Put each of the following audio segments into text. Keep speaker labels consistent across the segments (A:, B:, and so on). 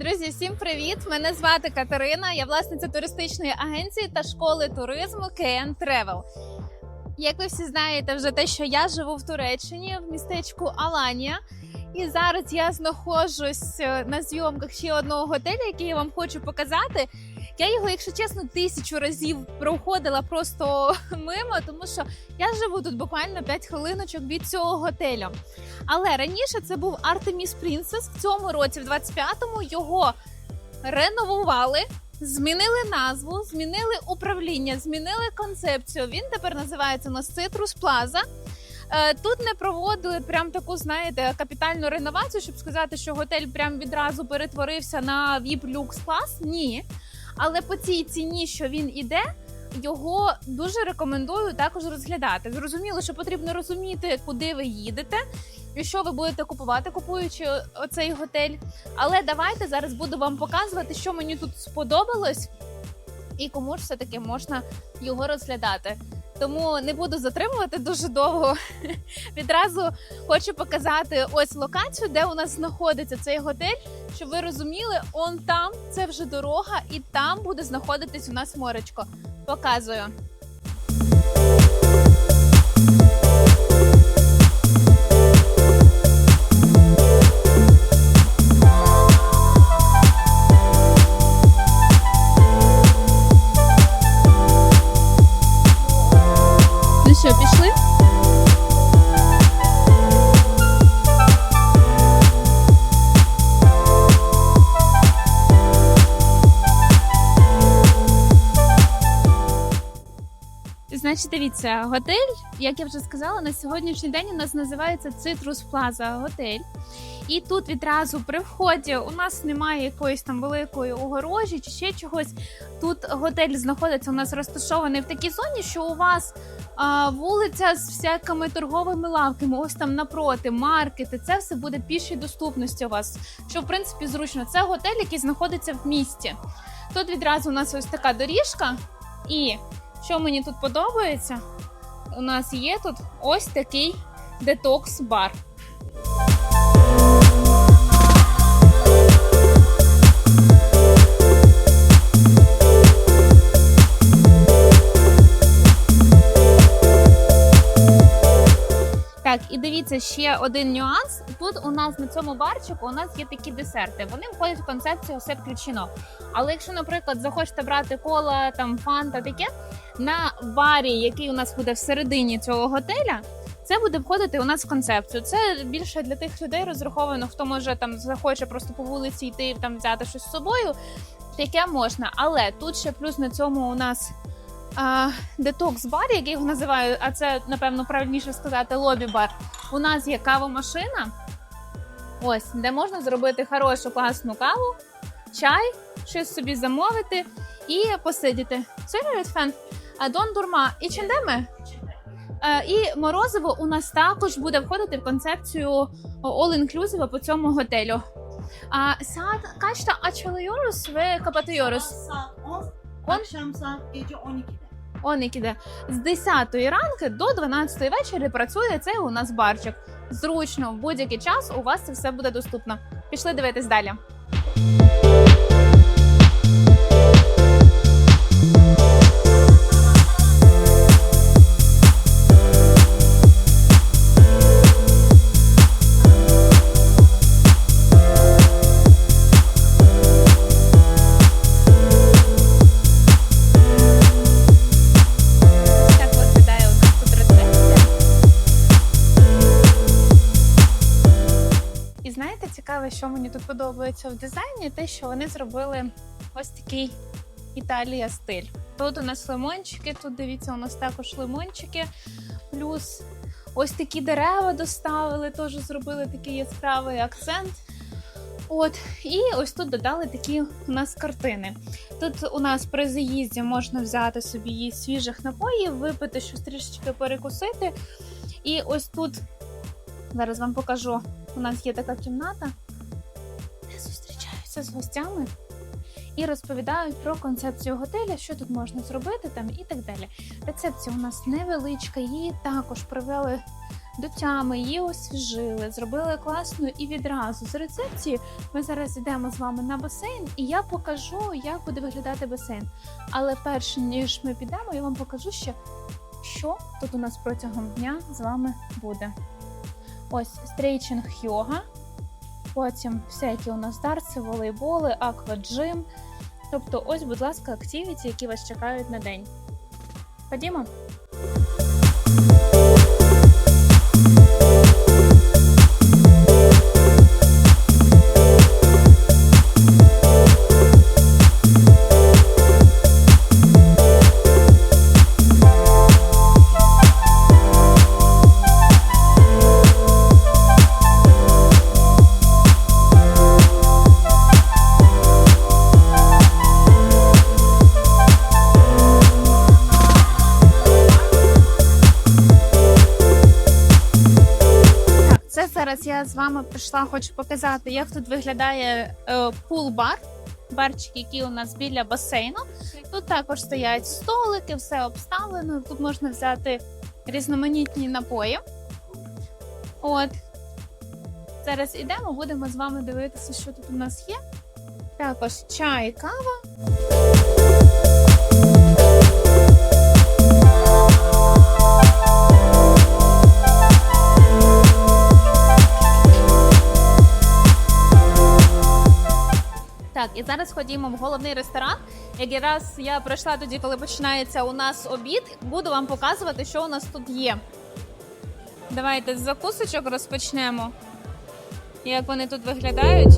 A: Друзі, всім привіт! Мене звати Катерина. Я власниця туристичної агенції та школи туризму KN Travel. Як ви всі знаєте, вже те, що я живу в Туреччині в містечку Аланія. І зараз я знаходжусь е, на зйомках ще одного готелю, який я вам хочу показати. Я його, якщо чесно, тисячу разів проходила просто мимо, тому що я живу тут буквально 5 хвилиночок від цього готелю. Але раніше це був Artemis Princess. В цьому році, в 25-му, його реновували, змінили назву, змінили управління, змінили концепцію. Він тепер називається Citrus Plaza. Е, Тут не проводили прям таку, знаєте, капітальну реновацію, щоб сказати, що готель прям відразу перетворився на VIP люкс клас. Ні. Але по цій ціні, що він іде, його дуже рекомендую також розглядати. Зрозуміло, що потрібно розуміти, куди ви їдете і що ви будете купувати, купуючи оцей готель. Але давайте зараз буду вам показувати, що мені тут сподобалось, і кому ж все таки можна його розглядати. Тому не буду затримувати дуже довго. Відразу хочу показати ось локацію, де у нас знаходиться цей готель, щоб ви розуміли, он там це вже дорога, і там буде знаходитись у нас моречко. Показую. Що, пішли? Значить, дивіться, готель, як я вже сказала, на сьогоднішній день у нас називається Citrus Plaza готель. І тут відразу при вході у нас немає якоїсь там великої огорожі чи ще чогось. Тут готель знаходиться у нас розташований в такій зоні, що у вас вулиця з всякими торговими лавками, ось там напроти, маркети. Це все буде пішій доступності у вас. Що в принципі зручно. Це готель, який знаходиться в місті. Тут відразу у нас ось така доріжка, і що мені тут подобається, у нас є тут ось такий детокс-бар. І дивіться ще один нюанс. Тут у нас на цьому барчику у нас є такі десерти. Вони входять в концепцію все включено. Але якщо, наприклад, захочете брати кола, там фанта, таке на барі, який у нас буде всередині цього готеля. Це буде входити у нас в концепцію. Це більше для тих людей розраховано, хто може там захоче просто по вулиці йти там взяти щось з собою. Таке можна. Але тут ще плюс на цьому у нас детокс-бар, який його називаю, а це напевно правильніше сказати лобі-бар. У нас є кавомашина, ось де можна зробити хорошу класну каву, чай, щось собі замовити і посидіти. Фен. Дон Дурма і Чендеме. Е, І морозиво у нас також буде входити в концепцію all-inclusive по цьому готелю. А saat kaçta açılıyoruz ve
B: akşam saat gece 12'de.
A: Он іде з 10 ранки до 12 вечора працює цей у нас барчик. Зручно в будь-який час у вас це все буде доступно. Пішли дивитись далі. Що мені тут подобається в дизайні, те, що вони зробили ось такий Італія стиль. Тут у нас лимончики, тут дивіться, у нас також лимончики. Плюс ось такі дерева доставили, теж зробили такий яскравий акцент. От, і ось тут додали такі у нас картини. Тут у нас при заїзді можна взяти собі свіжих напоїв, випити щось трішечки перекусити. І ось тут зараз вам покажу. У нас є така кімната, зустрічаються з гостями і розповідають про концепцію готеля, що тут можна зробити там і так далі. Рецепція у нас невеличка, її також провели до тями, її освіжили, зробили класно і відразу з рецепції ми зараз йдемо з вами на басейн, і я покажу, як буде виглядати басейн. Але перш ніж ми підемо, я вам покажу ще, що тут у нас протягом дня з вами буде. Ось стрейчинг йога, потім всякі у нас дарці, волейболи, акваджим. Тобто, ось, будь ласка, активіті, які вас чекають на день. Ходімо. Вами прийшла, хочу показати, як тут виглядає е, пул-бар. Барчик, який у нас біля басейну. Тут також стоять столики, все обставлено. Тут можна взяти різноманітні напої. От. Зараз ідемо, будемо з вами дивитися, що тут у нас є. Також чай, кава. І зараз ходімо в головний ресторан. Якраз я пройшла тоді, коли починається у нас обід. Буду вам показувати, що у нас тут є. Давайте з закусочок розпочнемо. Як вони тут виглядають.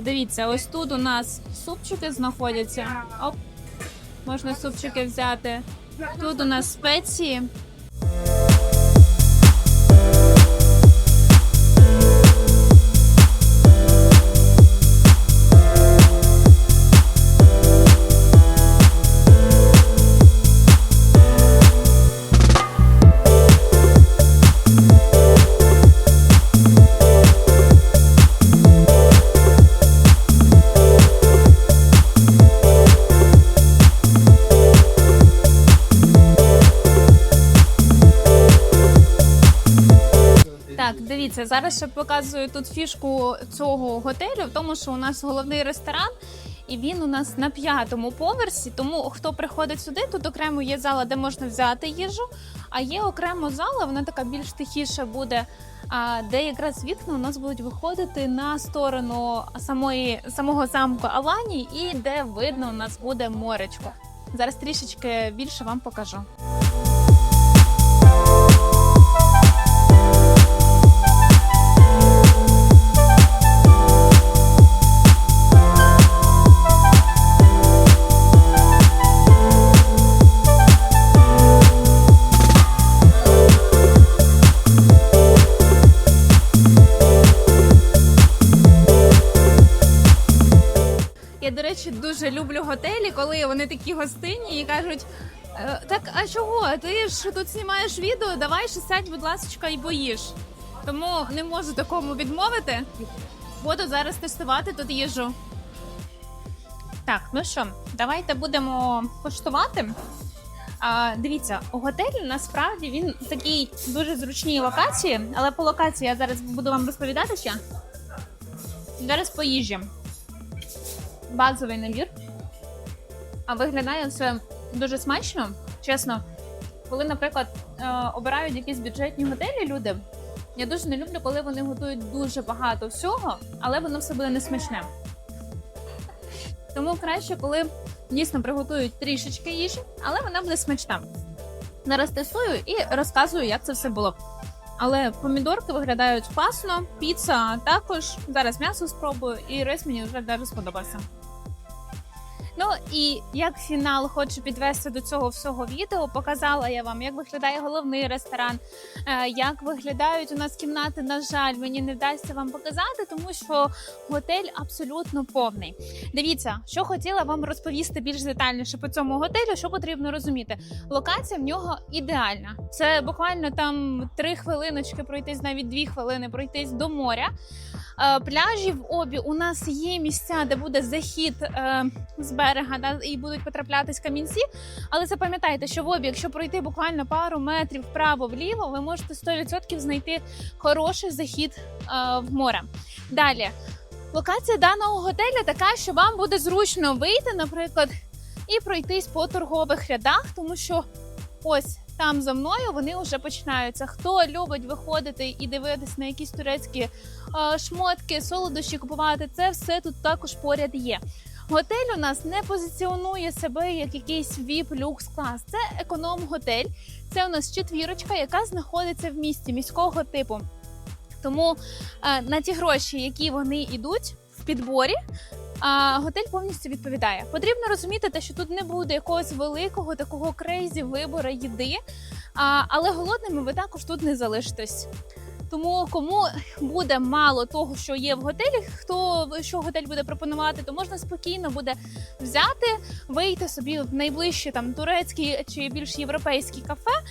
A: Дивіться, ось тут у нас супчики знаходяться. Оп. Можна супчики взяти. Тут у нас спеції. Дивіться, зараз ще показую тут фішку цього готелю, в тому, що у нас головний ресторан, і він у нас на п'ятому поверсі. Тому хто приходить сюди, тут окремо є зала, де можна взяти їжу, а є окремо зала, вона така більш тихіша буде. Де якраз вікна у нас будуть виходити на сторону самої самого замку Алані, і де видно у нас буде моречко. Зараз трішечки більше вам покажу. Я, до речі, дуже люблю готелі, коли вони такі гостинні і кажуть: «Е, так, а чого? Ти ж тут знімаєш відео, давай ще сядь, будь ласка, і боїш. Тому не можу такому відмовити. Буду зараз тестувати тут їжу. Так, ну що, давайте будемо коштувати. А, дивіться, у готелі насправді він в такій дуже зручній локації, але по локації я зараз буду вам розповідати ще. Зараз по базовий набір. А виглядає все дуже смачно. Чесно, коли, наприклад, е, обирають якісь бюджетні готелі люди, я дуже не люблю, коли вони готують дуже багато всього, але воно все буде несмачне. Тому краще, коли дійсно приготують трішечки їжі, але вона буде смачна. Зараз тестую і розказую, як це все було. Але помідорки виглядають класно, піца також. Зараз м'ясо спробую, і рис мені вже дуже сподобався. Ну і як фінал хочу підвести до цього всього відео. Показала я вам, як виглядає головний ресторан, е, як виглядають у нас кімнати. На жаль, мені не вдасться вам показати, тому що готель абсолютно повний. Дивіться, що хотіла вам розповісти більш детальніше по цьому готелю. Що потрібно розуміти? Локація в нього ідеальна. Це буквально там три хвилиночки пройтись, навіть дві хвилини пройтись до моря. Е, Пляжі в обі у нас є місця, де буде захід е, з берега, да, і будуть потраплятись камінці. Але запам'ятайте, що в обі, якщо пройти буквально пару метрів вправо-вліво, ви можете 100% знайти хороший захід е, в море. Далі. Локація даного готелю така, що вам буде зручно вийти, наприклад, і пройтись по торгових рядах, тому що ось там за мною вони вже починаються. Хто любить виходити і дивитись на якісь турецькі е, шмотки, солодощі купувати, це все тут також поряд є. Готель у нас не позиціонує себе як якийсь vip люкс клас. Це економ-готель. Це у нас четвірочка, яка знаходиться в місті міського типу. Тому е, на ті гроші, які вони йдуть в підборі, а готель повністю відповідає. Потрібно розуміти, те, що тут не буде якогось великого такого крейзі вибору їди, а, але голодними ви також тут не залишитесь. Тому кому буде мало того, що є в готелі, хто що готель буде пропонувати, то можна спокійно буде взяти, вийти собі в найближчі там турецькі чи більш європейські кафе,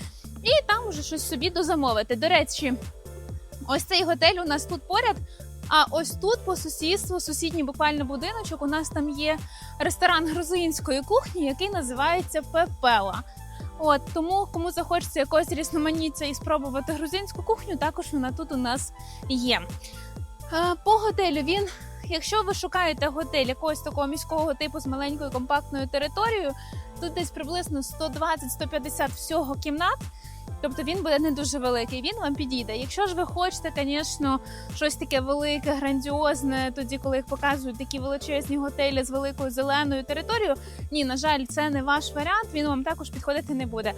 A: і там уже щось собі дозамовити. До речі, ось цей готель у нас тут поряд. А ось тут по сусідству, сусідній буквально будиночок, у нас там є ресторан грузинської кухні, який називається Пепела. От тому, кому захочеться якогось різноманіття і спробувати грузинську кухню, також вона тут у нас є. По готелю він, якщо ви шукаєте готель якогось такого міського типу з маленькою компактною територією, тут десь приблизно 120-150 всього кімнат. Тобто він буде не дуже великий, він вам підійде. Якщо ж ви хочете, звісно, щось таке велике, грандіозне, тоді, коли їх показують такі величезні готелі з великою зеленою територією, ні, на жаль, це не ваш варіант, він вам також підходити не буде.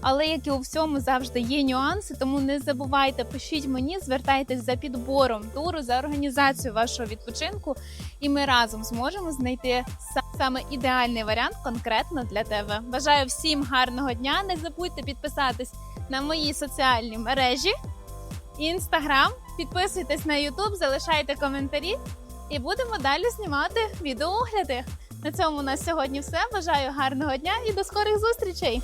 A: Але як і у всьому завжди є нюанси, тому не забувайте, пишіть мені, звертайтесь за підбором туру, за організацію вашого відпочинку, і ми разом зможемо знайти са- саме ідеальний варіант конкретно для тебе. Бажаю всім гарного дня. Не забудьте підписатись на мої соціальні мережі, інстаграм, підписуйтесь на Ютуб, залишайте коментарі, і будемо далі знімати відеоогляди. На цьому у нас сьогодні все. Бажаю гарного дня і до скорих зустрічей!